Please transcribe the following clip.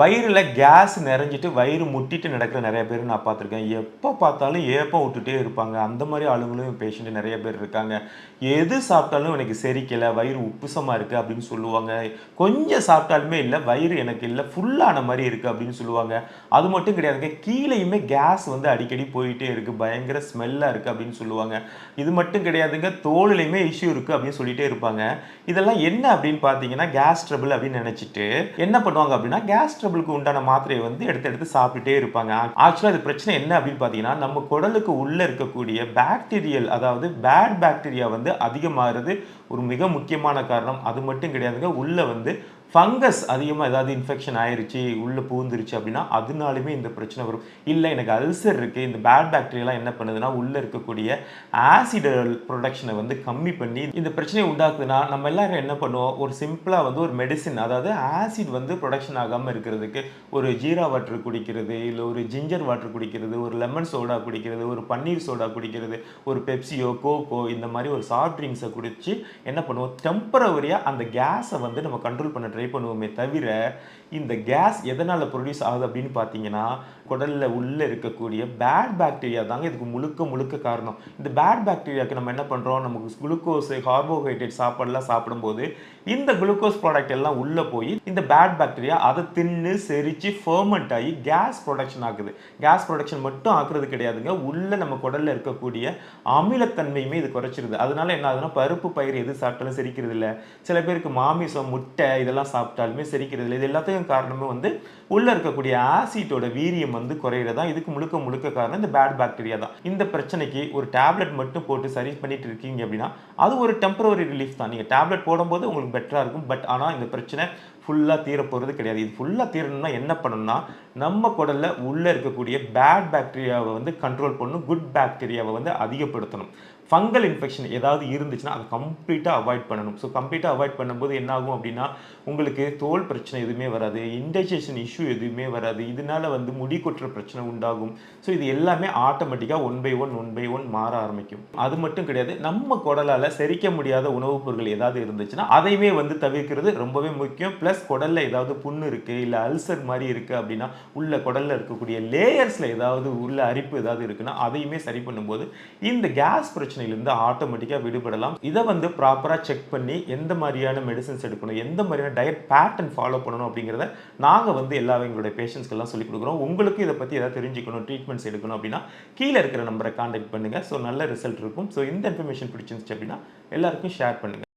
வயிறில் case நிறைஞ்சிட்டு வயிறு முட்டிட்டு நடக்கிற நிறைய பேர் நான் பார்த்துருக்கேன். எப்போ பார்த்தாலும் ஏப்பம் விட்டுட்டே இருப்பாங்க. அந்த மாதிரி ஆளுங்களும் பேஷண்ட் நிறைய பேர் இருக்காங்க. எது சாப்பிட்டாலும் எனக்கு செரிக்கலை வயிறு உப்புசமாக இருக்குது அப்படின்னு சொல்லுவாங்க. கொஞ்சம் சாப்பிட்டாலுமே இல்லை வயிறு எனக்கு இல்லை ஃபுல்லான மாதிரி இருக்குது அப்படின்னு சொல்லுவாங்க. அது மட்டும் கிடையாதுங்க. கீழேயுமே கேஸ் வந்து அடிக்கடி போயிட்டே இருக்குது பயங்கர ஸ்மெல்லாக இருக்குது அப்படின்னு சொல்லுவாங்க. இது மட்டும் கிடையாதுங்க. தோலுலையுமே இஷ்யூ இருக்குது அப்படின்னு சொல்லிகிட்டே இருப்பாங்க. இதெல்லாம் என்ன அப்படின்னு பார்த்தீங்கன்னா கேஸ் ட்ரபிள் அப்படின்னு நினச்சிட்டு என்ன பண்ணுவாங்க அப்படின்னா கேஸ் வெஜிடபிளுக்கு உண்டான மாத்திரையை வந்து எடுத்து எடுத்து சாப்பிட்டுட்டே இருப்பாங்க. ஆக்சுவலாக இது பிரச்சனை என்ன அப்படின்னு பார்த்தீங்கன்னா நம்ம குடலுக்கு உள்ளே இருக்கக்கூடிய பாக்டீரியல் அதாவது பேட் பாக்டீரியா வந்து அதிகமாகிறது ஒரு மிக முக்கியமான காரணம். அது மட்டும் கிடையாதுங்க உள்ளே வந்து ஃபங்கஸ் அதிகமாக ஏதாவது இன்ஃபெக்ஷன் ஆயிடுச்சு உள்ளே பூந்துருச்சு அப்படின்னா அதனாலுமே இந்த பிரச்சனை வரும். இல்லை எனக்கு அல்சர் இருக்குது இந்த பேட் பாக்டீரியாலாம் என்ன பண்ணுதுன்னா உள்ளே இருக்கக்கூடிய ஆசிடல் ப்ரொடக்ஷனை வந்து கம்மி பண்ணி இந்த பிரச்சனையை உண்டாக்குதுன்னா நம்ம எல்லாரும் என்ன பண்ணுவோம்? ஒரு சிம்பிளாக வந்து ஒரு மெடிசின் அதாவது ஆசிட் வந்து ப்ரொடக்ஷன் ஆகாமல் இருக்கிறதுக்கு ஒரு ஜீரா வாட்டர் குடிக்கிறது இல்லை ஒரு ஜிஞ்சர் வாட்டர் குடிக்கிறது ஒரு லெமன் சோடா குடிக்கிறது ஒரு பன்னீர் சோடா குடிக்கிறது ஒரு பெப்சியோ கோகோ இந்த மாதிரி ஒரு சாஃப்ட் ட்ரிங்க்ஸை குடித்து என்ன பண்ணுவோம்? டெம்பரவரியாக அந்த கேஸை வந்து நம்ம கண்ட்ரோல் பண்ண ட்ரை பண்ணுவோமே தவிர இந்த கேஸ் எதனால் ப்ரொடியூஸ் ஆகுது அப்படின்னு பார்த்தீங்கன்னா குடலில் உள்ளே இருக்கக்கூடிய பேட் பாக்டீரியா தாங்க இதுக்கு முழுக்க முழுக்க காரணம். இந்த பேட் பாக்டீரியாவுக்கு நம்ம என்ன பண்ணுறோம் நமக்கு குளுக்கோஸ் கார்போஹைட்ரேட் சாப்பாடுலாம் சாப்பிடும்போது இந்த குளுக்கோஸ் ப்ராடக்ட் எல்லாம் உள்ளே போய் இந்த பேட் பாக்டீரியா அதை தின்னு செரித்து ஃபர்மெண்ட் ஆகி கேஸ் ப்ரொடக்ஷன் ஆகுது. கேஸ் ப்ரொடக்ஷன் மட்டும் ஆக்குறது கிடையாதுங்க. உள்ளே நம்ம குடலில் இருக்கக்கூடிய அமிலத்தன்மையுமே இது குறைச்சிருது. அதனால என்ன ஆகுதுன்னா பருப்பு பயிர் எது சாப்பிட்டாலும் செரிக்கிறது இல்லை சில பேருக்கு மாமிசம் முட்டை இதெல்லாம் சாப்பிட்டாலுமே செரிக்கிறது இல்லை இது எல்லாத்துக்கும் காரணமே வந்து உள்ள இருக்கக்கூடிய ஆசிட்டோட வீரியம் வந்து குறையிறதா. இதுக்கு முழுக்க முழுக்க காரணம் இந்த பேட் பாக்டீரியா தான். இந்த பிரச்சனைக்கு ஒரு டேப்லெட் மட்டும் போட்டு சரி பண்ணிட்டு இருக்கீங்க அப்படின்னா அது ஒரு டெம்பரவரி ரிலீஃப் தான். நீங்கள் டேப்லெட் போடும்போது உங்களுக்கு பெட்டராக இருக்கும். பட் ஆனால் இந்த பிரச்சனை ஃபுல்லாக தீரப்போகிறது கிடையாது. இது ஃபுல்லாக தீரணும்னா என்ன பண்ணணும்னா நம்ம குடலில் உள்ளே இருக்கக்கூடிய பேட் பாக்டீரியாவை வந்து கண்ட்ரோல் பண்ணணும். குட் பாக்டீரியாவை வந்து அதிகப்படுத்தணும். ஃபங்கல் இன்ஃபெக்ஷன் ஏதாவது இருந்துச்சுன்னா அதை கம்ப்ளீட்டாக அவாய்ட் பண்ணணும். ஸோ கம்ப்ளீட்டாக அவாய்ட் பண்ணும்போது என்ன ஆகும் அப்படின்னா உங்களுக்கு தோல் பிரச்சனை எதுவுமே வராது. இன்டைஜஷன் இஷ்யூ எதுவுமே வராது. இதனால வந்து முடி கொட்டுற பிரச்சனை உண்டாகும். ஸோ இது எல்லாமே ஆட்டோமேட்டிக்காக one by one one by one மாற ஆரம்பிக்கும். அது மட்டும் கிடையாது. நம்ம குடலால் செரிக்க முடியாத உணவுப் பொருட்கள் ஏதாவது இருந்துச்சுன்னா அதையுமே வந்து தவிர்க்கிறது ரொம்பவே முக்கியம். ப்ளஸ் குடலில் ஏதாவது புண்ணு இருக்குது இல்லை அல்சர் மாதிரி இருக்குது அப்படின்னா உள்ள குடலில் இருக்கக்கூடிய லேயர்ஸில் ஏதாவது உள்ள அரிப்பு ஏதாவது இருக்குன்னா அதையுமே சரி பண்ணும்போது இந்த கேஸ் பிரச்சனையிலேருந்து ஆட்டோமேட்டிக்காக விடுபடலாம். இதை வந்து ப்ராப்பராக செக் பண்ணி எந்த மாதிரியான மெடிசன்ஸ் எடுக்கணும் எந்த மாதிரியான டயட் பேட்டர்ன் ஃபாலோ பண்ணணும் அப்படிங்கிறத நாங்கள் வந்து எல்லா எங்களுடைய பேஷண்ட்ஸ்க்கெல்லாம் சொல்லிக் கொடுக்குறோம். உங்களுக்கு இதை பற்றி ஏதாவது தெரிஞ்சுக்கணும் ட்ரீட்மெண்ட்ஸ் எடுக்கணும் அப்படின்னா கீழே இருக்கிற நம்பரை காண்டாக்ட் பண்ணுங்கள் ஸோ நல்ல ரிசல்ட் இருக்கும். ஸோ இந்த இன்ஃபர்மேஷன் பிடிச்சிருந்துச்சு அப்படின்னா எல்லாருக்கும் ஷேர் பண்ணுங்கள்